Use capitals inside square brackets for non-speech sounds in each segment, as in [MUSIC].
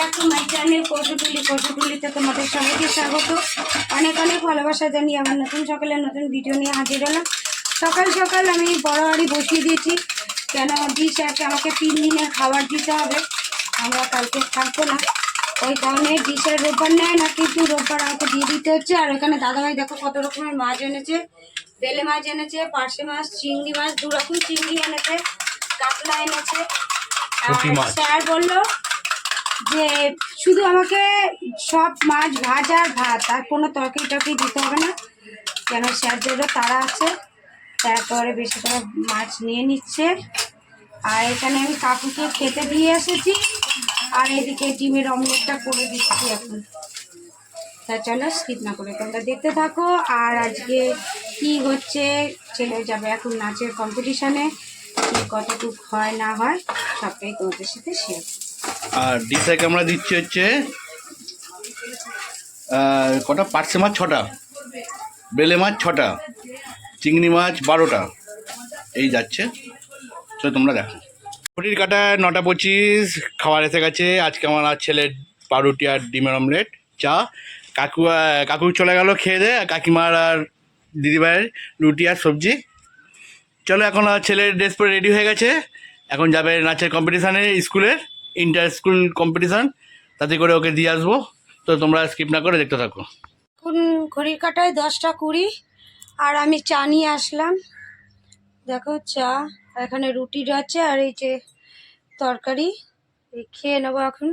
Back to my channel Koushtuli কৌশটুলিতে তোমাদের সবাইকে স্বাগত। অনেক অনেক ভালোবাসা জানিয়ে আমার নতুন সকালে নতুন ভিডিও নিয়ে হাজির হলাম। সকাল সকাল আমি বড় হাড়ি বসিয়ে দিয়েছি। কেন ডিশ আছে আমাকে তিন দিনের খাবার দিতে হবে। আমরা কালকে থাকব না। ওই কারণে ডিশের রোববার নেয় না কিন্তু রোববার আমাকে দিয়ে দিতে হচ্ছে। আর এখানে দাদাভাই দেখো কত রকমের মাছ এনেছে। বেলে মাছ এনেছে পার্শে মাছ চিংড়ি মাছ দু রকম চিংড়ি এনেছে কাতলা এনেছে। আর স্যার বলল যে শুধু আমাকে সব মাছ ভাজা আর ভাত, আর কোনো তরকারি টরকারি দিতে হবে না। কেন স্যার স্যারদেরও তারা আছে, তারপরে বেশি করে মাছ নিয়ে নিচ্ছে। আর এখানে আমি কাকুকে খেতে দিয়ে এসেছি, আর এদিকে ডিমের অমলেটটা করে দিচ্ছি এখন। তা চলো, স্কিপ না করে তোমরা দেখতে থাকো। আর আজকে কি হচ্ছে, ছেলে যাবে এখন নাচের কম্পিটিশানে কতটুক হয় না হয়, সবটাই তোমাদের সাথে শেয়ার আর ডিসাইকে আমরা দিচ্ছি হচ্ছে কটা? পার্সে মাছ ছটা। বেলে মাছ ছটা। চিংড়ি মাছ বারোটা। এই যাচ্ছে। তো তোমরা দেখো। ঘড়ির কাটা নটা পঁচিশ, খাবার এসে গেছে। আজকে আমার ছেলের পাউরুটি আর ডিমের অমলেট, চা। কাকু কাকু চলে গেল খেয়ে দে। কাকিমার আর দিদিভাইয়ের রুটি আর সবজি। চলো এখন ছেলের ড্রেস পরে রেডি হয়ে গেছে। এখন যাবে নাচের কম্পিটিশানে স্কুলের। ইন্টার স্কুল কম্পিটিশান তাতে করে ওকে দিয়ে আসব। তো তোমরা স্কিপ না করে দেখতে থাকো। এখন ঘড়ির কাটায় দশটা কুড়ি, আর আমি চা নিয়ে আসলাম। দেখো চা এখানে রুটি আছে আর এই যে তরকারি খেয়ে নেব এখন।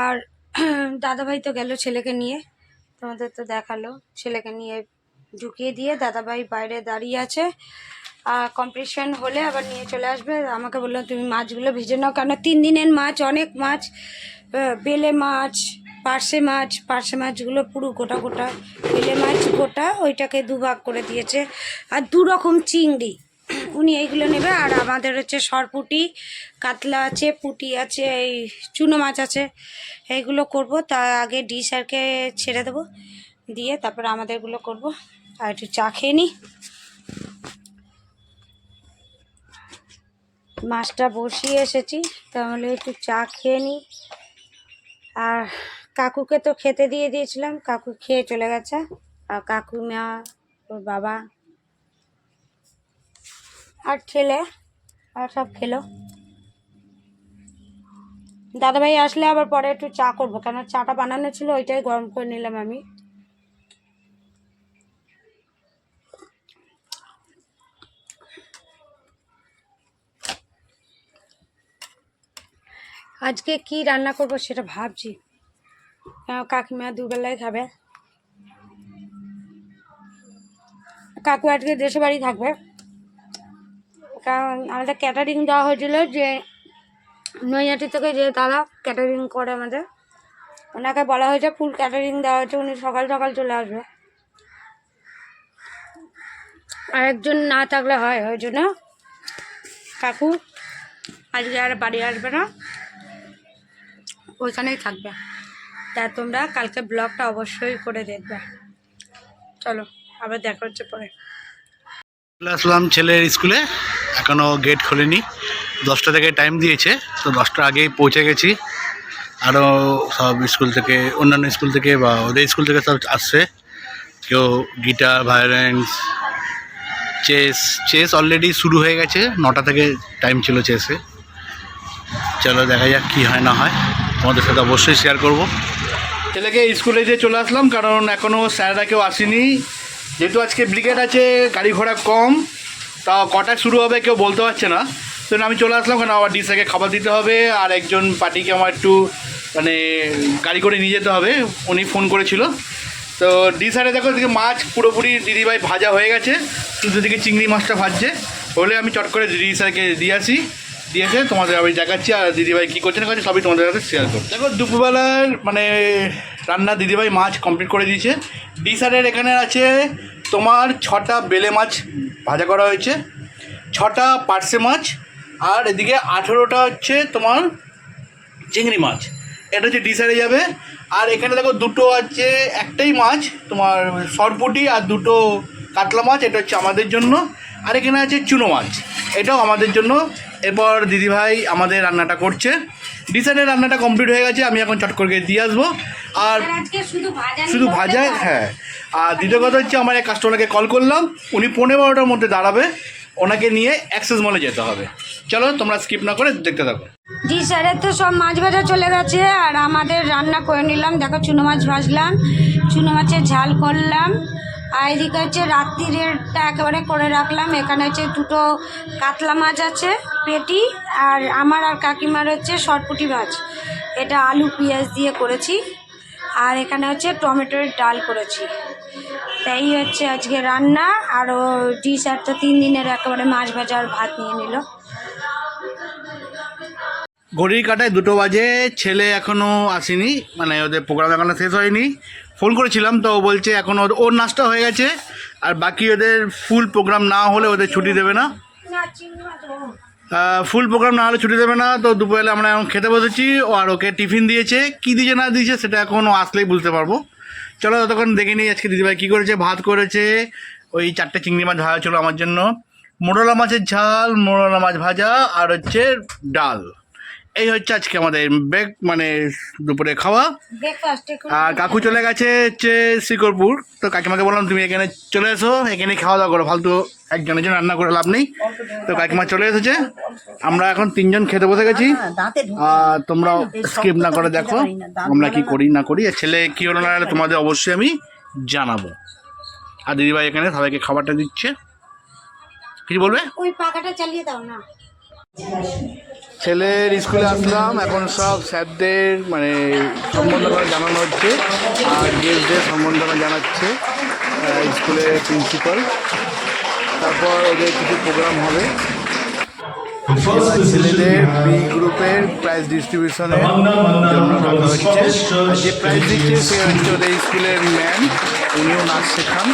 আর [CLEARS THROAT] দাদাভাই তো গেল ছেলেকে নিয়ে, তোমাদের তো দেখাল। ছেলেকে নিয়ে ঢুকিয়ে দিয়ে দাদাভাই বাইরে দাঁড়িয়ে আছে। কম্পিটিশন হলে আবার নিয়ে চলে আসবে। আমাকে বলল, তুমি মাছগুলো ভেজে নাও। কেন তিন দিনের মাছ, অনেক মাছ বেলে মাছ, পার্শে মাছ, পার্শে মাছগুলো পুরো গোটা গোটা বেলে মাছ গোটা ওইটাকে দুভাগ করে দিয়েছে। আর দু রকম চিংড়ি, উনি এইগুলো নেবে। আর আমাদের হচ্ছে সরপুটি, কাতলা আছে, পুটি আছে, এই চুনো মাছ আছে, এইগুলো করব। তার আগে ডি স্যারকে ছেড়ে দেবো। দিয়ে তারপরে আমাদেরগুলো করব। আর একটু চা খেয়ে নিই মাছটা বসিয়ে এসেছি, তাহলে একটু চা খেয়ে নিই। আর কাকুকে তো খেতে দিয়ে দিয়েছিলাম, কাকু খেয়ে চলে গেছে। আর কাকু, মা, ওর বাবা আর ছেলে, আর সব খেলো। দাদাভাই আসলে আবার পরে একটু চা করব, কেন চাটা বানানো ছিল, ওইটাই গরম করে নিলাম আমি। আজকে কি রান্না করব সেটা ভাবছি। কাকিমা দুবেলায় খাবে। কাকু আজকে দেশে বাড়ি থাকবে। কারণ আমাদের ক্যাটারিং দেওয়া হয়েছিল যে, নৈহাটি থেকে যে দাদা ক্যাটারিং করে আমাদের, ওনাকে বলা হয়েছে ফুল ক্যাটারিং দেওয়া হয়েছে, উনি সকাল সকাল চলে আসবে। আর একজন না থাকলে হয়, ওই জন্য কাকু আজকে আর বাড়ি আসবে না। ওইখানেই থাকবে। তা তোমরা কালকে ব্লগটা অবশ্যই করে দেখবে। চলো, আবার দেখা হচ্ছে পরে। চলে আসলাম ছেলের স্কুলে। এখনও গেট খোলেনি। দশটা থেকে টাইম দিয়েছে, তো দশটার আগেই পৌঁছে গেছি। আরও সব স্কুল থেকে, অন্যান্য স্কুল থেকে বা ওদের স্কুল থেকে সব আসছে। কেউ guitar violins chess chess already শুরু হয়ে গেছে। নটা থেকে টাইম ছিল চেসে চলো দেখা যাক কী হয় না হয়। তোমাদের সাথে অবশ্যই শেয়ার করব। ছেলেকে স্কুলে যে চলে আসলাম, কারণ এখনও স্যাররা কেউ আসেনি। যেহেতু আজকে ব্রিগেড আছে, গাড়ি ঘোড়া কম, তা কটায় শুরু হবে কেউ বলতে পারছে না। তো আমি চলে আসলাম, কারণ আবার ডিসাকে খাবার দিতে হবে, আর একজন পার্টিকে আমার একটু মানে গাড়ি করে নিয়ে যেতে হবে। উনি ফোন করেছিল। তো ডি সাইডে দেখো, এদিকে মাছ পুরোপুরি দিদিভাই ভাজা হয়ে গেছে। শুধু দিকে চিংড়ি মাছটা ভাজছে। হলে আমি চট করে দিদি স্যারকে দিয়ে আসি। দিয়েছে, তোমাদের আমি দেখাচ্ছি, আর দিদিভাই কী করছে না করছে, সবই তোমাদের সাথে শেয়ার করছি। দেখো, দুপুরবেলার মানে রান্না দিদিভাই মাছ কমপ্লিট করে দিয়েছে। ডি স্যারের এখানে আছে তোমার ছটা বেলে মাছ ভাজা করা হয়েছে, ছটা পার্সে মাছ, আর এদিকে আঠেরোটা হচ্ছে তোমার চিংড়ি মাছ। এটা হচ্ছে ডিসারে যাবে। আর এখানে দেখো, দুটো আছে, একটাই মাছ তোমার সরপুটি আর দুটো কাতলা মাছ, এটা হচ্ছে আমাদের জন্য। আর এখানে আছে চুনো মাছ, এটাও আমাদের জন্য এরপর দিদিভাই আমাদের রান্নাটা করছে। ডিসাইডের রান্নাটা কমপ্লিট হয়ে গেছে আমি এখন চট করে দিয়ে আসব। আর শুধু ভাজা হ্যাঁ। আর দ্বিতীয় কথা হচ্ছে আমার এক কাস্টমারকে কল করলাম উনি পনেরো বারোটার মধ্যে দাঁড়াবে। ওনাকে নিয়ে অ্যাক্সেস মলে যেতে হবে। চলো তোমরা স্কিপ না করে দেখতে থাকো। জি স্যারের তো সব মাছ ভাজা চলে গেছে আর আমাদের রান্না করে নিলাম। দেখো চুনো মাছ ভাজলাম চুনো মাছের ঝাল করলাম। আর এদিকে হচ্ছে রাত্রিরেরটা একেবারে করে রাখলাম। এখানে হচ্ছে দুটো কাতলা মাছ আছে, পেটি, আর আমার আর কাকিমার হচ্ছে সরপুটি মাছ। এটা আলু, পেঁয়াজ দিয়ে করেছি, আর এখানে হচ্ছে টমেটোর ডাল করেছি। তাই হচ্ছে আজকে রান্না আরও জি স্যার তো তিন দিনের একেবারে মাছ ভাজা আর ভাত নিয়ে নিল। ঘড়ির কাটায় দুটো বাজে, ছেলে এখনও আসেনি মানে ওদের প্রোগ্রাম এখনও শেষ হয়নি। ফোন করেছিলাম, তো ও বলছে এখন ওর ওর নাচটা হয়ে গেছে, আর বাকি ওদের ফুল প্রোগ্রাম না হলে ওদের ছুটি দেবে না। ফুল প্রোগ্রাম না হলে ছুটি দেবে না, তো দুপুরবেলা আমরা এখন খেতে বসেছি, ও আর ওকে টিফিন দিয়েছে। কী দিয়েছে, না দিয়েছে, সেটা এখন ও আসলেই বুঝতে পারব। চলো ততক্ষণ দেখে নিই আজকে দিদিভাই কী করেছে, ভাত করেছে, ওই চারটে চিংড়ি মাছ ভাজা ছিল আমার জন্য। মোরলা মাছের ঝাল, মোরলা মাছ ভাজা, আর হচ্ছে ডাল। এই হচ্ছে আজকে আমাদের ব্রেক মানে দুপুরে খাওয়া। আর কাকু চলে গেছে হচ্ছে শিকরপুর তো কাকিমাকে বললাম তুমি এখানে চলে এসো এখানে খাওয়া দাওয়া করো ফালতু একজনের জন্য রান্না করে লাভ নেই। তো কাকিমা চলে এসেছে। আমরা এখন তিনজন খেতে বসে গেছি। আর তোমরা স্কিপ না করে দেখো আমরা কি করি না করি আর ছেলে কি হলো না তোমাদের অবশ্যই আমি জানাব। আর দিদিভাই এখানে সবাইকে খাবারটা দিচ্ছে। কিছু বলবে? ওই পাখাটা চালিয়ে দাও না। ছেলের স্কুলে আসলাম, এখন সব স্যারদের মানে সম্বর্ধনা জানানো হচ্ছে, আর গেস্টদের সম্বর্ধনা জানাচ্ছে স্কুলের প্রিন্সিপাল। তারপর ওদের কিছু প্রোগ্রাম হবে। ছেলেদের বি গ্রুপের প্রাইজ ডিস্ট্রিবিউশনের জন্য the হচ্ছে। যে প্রাইজ দিচ্ছে, সে হচ্ছে ওদের স্কুলের ম্যাম উনিও নাচ শেখান।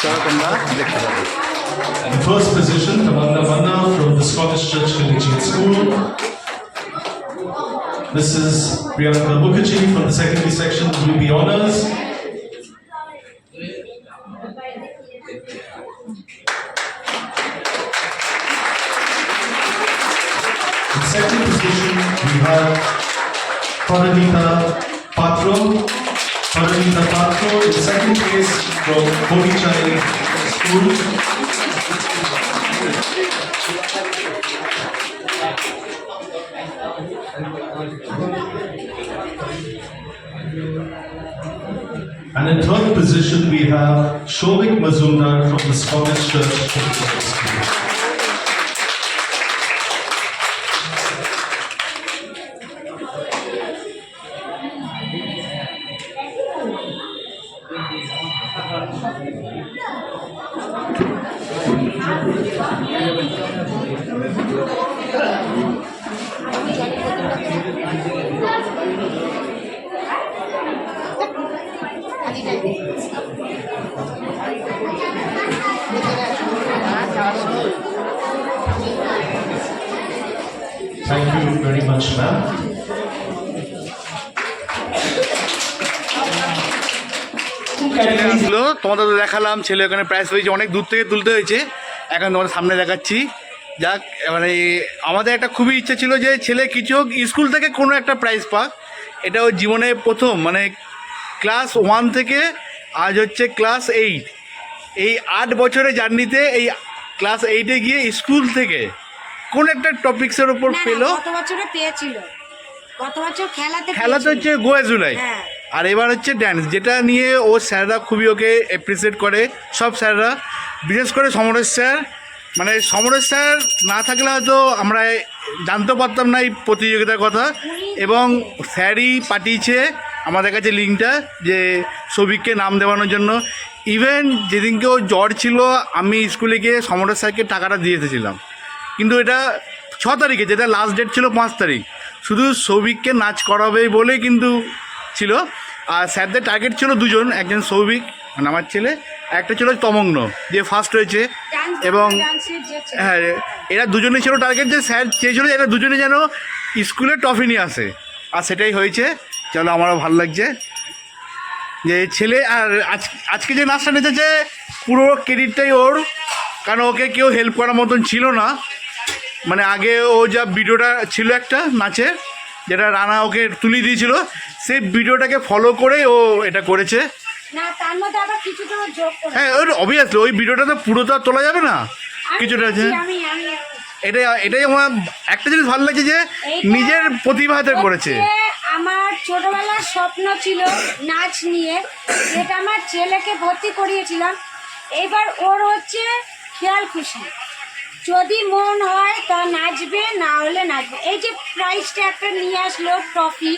চলো তোমরা দেখতে পাবে The first position, Tamanna Manna from the Scottish Church Collegiate School. Mrs. Priyanka Mukherjee from the secondary section will be honors. In second position, we have Paranita Patro. Paranita Patro in second place from Bodichai School. And in third position, we have Shovik Mazumdar from the Scottish Church. Thank you very much, ma'am. তোমাদের তো দেখালাম ছেলে ওখানে price পেয়েছে অনেক দূর থেকে তুলতে হয়েছে। এখন তোমাদের সামনে দেখাচ্ছি। যাক মানে আমাদের একটা খুবই ইচ্ছা ছিল যে ছেলে কিছু হোক স্কুল থেকে কোনো একটা প্রাইজ পাক। এটা ওর জীবনে প্রথম মানে ক্লাস ওয়ান থেকে আজ হচ্ছে ক্লাস এইট। এই আট বছরের জার্নিতে এই ক্লাস এইটে গিয়ে স্কুল থেকে কোন একটা টপিক্সের না, পেল? গত বছরে পেয়েছিল। গত বছর খেলাতে খেলাতে হচ্ছে গোয়া জুলাই। হ্যাঁ। আর এবার হচ্ছে ড্যান্স যেটা নিয়ে ও স্যাররা খুবই ওকে অ্যাপ্রিসিয়েট করে সব স্যাররা। বিশেষ করে সমরেশ স্যার। মানে সমরেশ স্যার না থাকলে হয়তো আমরা জানতে পারতাম না এই প্রতিযোগিতার কথা। এবং স্যারই পাঠিয়েছে। আমাদের কাছে লিঙ্কটা যে সবিককে নাম দেওয়ানোর জন্য। ইভেন যেদিনকে ও জ্বর ছিল আমি স্কুলে গিয়ে সমরেশ স্যারকে টাকাটা দিয়ে এসেছিলাম। কিন্তু এটা ছ তারিখে যেটা লাস্ট ডেট ছিল পাঁচ তারিখ। শুধু সৌভিককে নাচ করাবে বলেই কিন্তু ছিল। আর স্যারদের টার্গেট ছিল দুজন একজন সৌভিক মানে আমার ছেলে একটা ছিল তমগ্ন যে ফার্স্ট হয়েছে। এবং। হ্যাঁ এরা দুজনেই ছিল টার্গেট যে স্যার চেয়েছিল এরা দুজনে যেন স্কুলে ট্রফি নিয়ে আসে। আর সেটাই হয়েছে। চলো আমারও ভালো লাগছে। যে ছেলে আর আজ আজকে যে নাচটা নেচেছে পুরো ক্রেডিটটাই ওর। কারণ ওকে কেউ হেল্প করার মতন ছিল না। মানে আগে ও যা ভিডিওটা ছিল একটা নাচের যেটা রানা ওকে তুলে দিয়েছিল সেই ভিডিওটাকে ফলো করে ও এটা করেছে। হ্যাঁ ওই অবভিয়াসলি ওই ভিডিওটা তো পুরো তো আর তোলা যাবে না। কিছুটা আছে আমি আমি এটাই এটাই আমার একটা জিনিস ভালো লাগছে যে নিজের প্রতিভাতে করেছে। ছোটবেলার স্বপ্ন ছিল নাচ নিয়ে, যেটা আমার ছেলেকে ভর্তি করিয়েছিলাম। এবার ওর হচ্ছে খেয়াল খুশি। যদি মন হয় তা নাচবে, না হলে নাচবে। এই যে প্রাইজটা একটা নিয়ে আসলো ট্রফি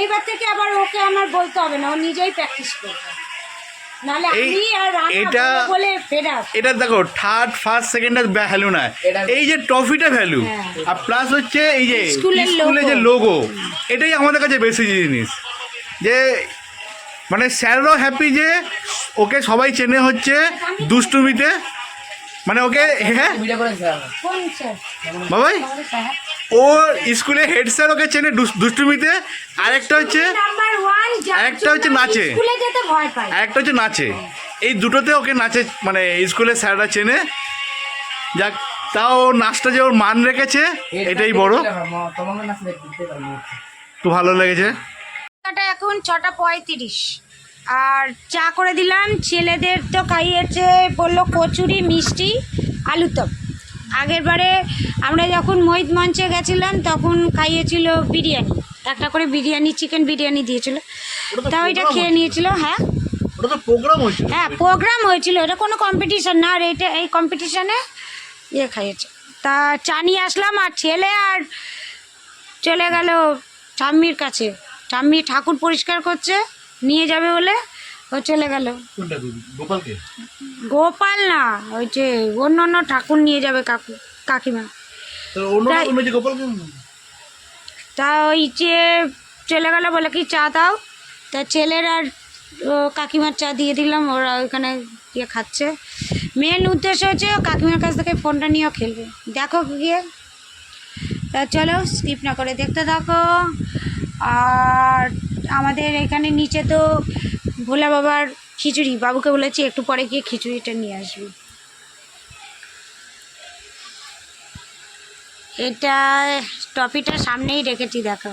এইবার থেকে আবার ওকে আমার বলতে হবে না, ও নিজেই প্র্যাকটিস করবে। এটা- এটা দেখো থার্ড ফার্স্ট সেকেন্ডের ভ্যালু না এই যে ট্রফিটা ভ্যালু। আর প্লাস হচ্ছে এই যে স্কুলের যে লোগো এটাই আমাদের কাছে বেশি জিনিস। যে মানে স্যাররাও হ্যাপি যে ওকে সবাই চেনে হচ্ছে দুষ্টুমিতে। মানে ওকে হ্যাঁ? বাবাই? ও স্কুলে হেড স্যার ওকে চেনে দুস- দুষ্টুমিতে। আরেকটা হচ্ছে আরেকটা হচ্ছে নাচে। স্কুলে যেতে ভয় পায়। আরেকটা হচ্ছে নাচে। এই দুটোতে ওকে নাচে মানে স্কুলের স্যাররা চেনে। যাক তাও নাচটা যে ওর মান রেখেছে এটাই বড়। তো ভালো লেগেছে। এখন ছটা পঁয়ত্রিশ। আর চা করে দিলাম ছেলেদের তো খাইয়েছে বলল কচুরি মিষ্টি আলুতম আগের বারে আমরা যখন মহিত মঞ্চে গেছিলাম তখন খাইয়েছিল বিরিয়ানি। একটা করে বিরিয়ানি চিকেন বিরিয়ানি দিয়েছিল। তা ওইটা খেয়ে নিয়েছিল হ্যাঁ? প্রোগ্রাম হ্যাঁ প্রোগ্রাম হয়েছিল। এটা কোনো কম্পিটিশন না আর এটা এই কম্পিটিশনে ইয়ে খাইয়েছে। তা চা নিয়ে আসলাম আর ছেলে আর চলে গেল ঠাম্মির কাছে। ঠাম্মি ঠাকুর পরিষ্কার করছে নিয়ে যাবে বলে। ও চলে গেল। কোনটা গোপালকে? গোপাল না ওই যে অন্য অন্য ঠাকুর নিয়ে যাবে কাকু কাকিমা। তো ওই যে চলে গেল বলে কি চা দাও? তা ছেলের আর কাকিমার চা দিয়ে দিলাম ওরা ওইখানে গিয়ে খাচ্ছে। মেন উদ্দেশ্য হচ্ছে কাকিমার কাছ থেকে ফোনটা নিয়েও খেলবে। দেখো গিয়ে। তা চলো স্কিপ না করে দেখতে থাকো। আর আমাদের এখানে নিচে তো ভোলা বাবার খিচুড়ি, বাবুকে বলেছি একটু পরে গিয়ে খিচুড়িটা নিয়ে আসবি। এটা টপিটা সামনেই রেখেছি, দেখো।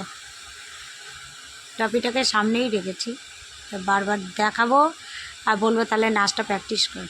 টপিটাকে সামনেই রেখেছি। বারবার দেখাবো আর বলব তাহলে নাচটা প্র্যাকটিস কর।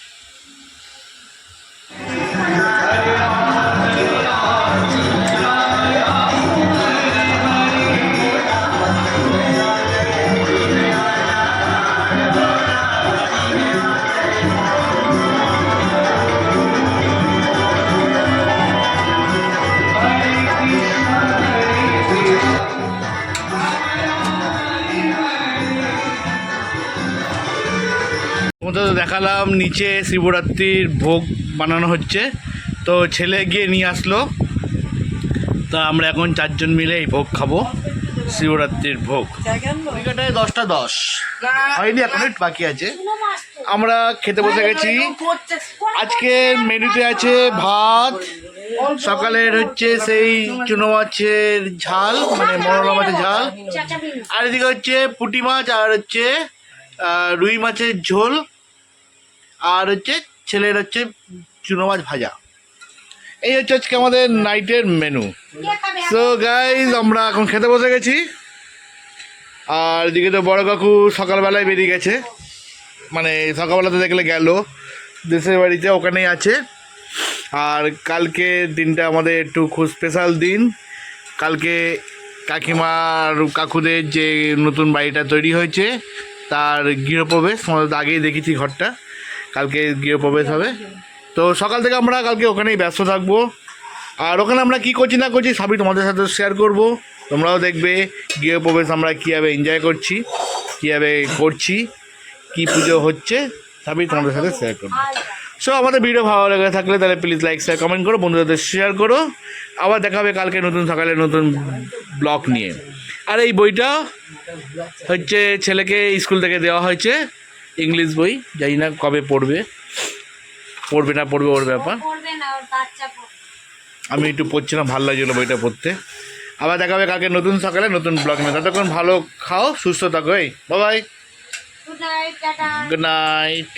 তোমাদের তো দেখালাম, নিচে শিবরাত্রির ভোগ বানানো হচ্ছে। তো ছেলে গিয়ে নিয়ে আসলো। তা আমরা এখন চারজন মিলে এই ভোগ খাব, শিবরাত্রির ভোগ। দশটা দশ। হয়নি এখন একটু বাকি আছে। আমরা খেতে বসে গেছি। আজকে মেনুতে আছে ভাত, সকালের হচ্ছে সেই চুনো মাছের ঝাল মানে মরলা মাছের ঝাল। আর এদিকে হচ্ছে পুঁটি মাছ, আর হচ্ছে রুই মাছের ঝোল। আর হচ্ছে ছেলের হচ্ছে চুনো মাছ ভাজা। এই হচ্ছে আজকে আমাদের নাইটের মেনু সো গাইজ আমরা এখন খেতে বসে গেছি। আর এদিকে তো বড় কাকু সকালবেলায় বেরিয়ে গেছে। মানে সকালবেলাতে দেখলে গেল। দেশের বাড়িতে ওখানেই আছে। আর কালকে দিনটা আমাদের একটু খুব স্পেশাল দিন। কালকে কাকিমার কাকুদের যে নতুন বাড়িটা তৈরি হয়েছে, তার গৃহপ্রবেশ। আমাদের আগেই দেখেছি ঘরটা। কালকে গৃহপ্রবেশ হবে। তো সকাল থেকে আমরা কালকে ওখানেই ব্যস্ত থাকব। আর ওখানে আমরা কি করছি না করছি সবই তোমাদের সাথে শেয়ার করব। তোমরাও দেখবে গৃহপ্রবেশ আমরা কীভাবে এনজয় করছি, কীভাবে করছি, কী পুজো হচ্ছে, সবই তোমাদের সাথে শেয়ার করব। সো আমাদের ভিডিও ভালো লেগে থাকলে তাহলে প্লিজ লাইক শেয়ার কমেন্ট করো, বন্ধুদের শেয়ার করো। আবার দেখা হবে কালকে নতুন, সকালে নতুন ব্লগ নিয়ে। আর এই বইটা হচ্ছে ছেলেকে স্কুল থেকে দেওয়া হয়েছে। ইংলিশ বই জানি না কবে পড়বে। পড়বে না পড়বে ওর ব্যাপার। আমি একটু পড়ছিলাম ভালো লাগছিল বইটা পড়তে। আবার দেখা হবে কালকে নতুন সকালে নতুন ব্লগ নিয়ে। ততক্ষণ ভালো খাও সুস্থ থাকো এই বাবাই গুড নাইট গুড নাইট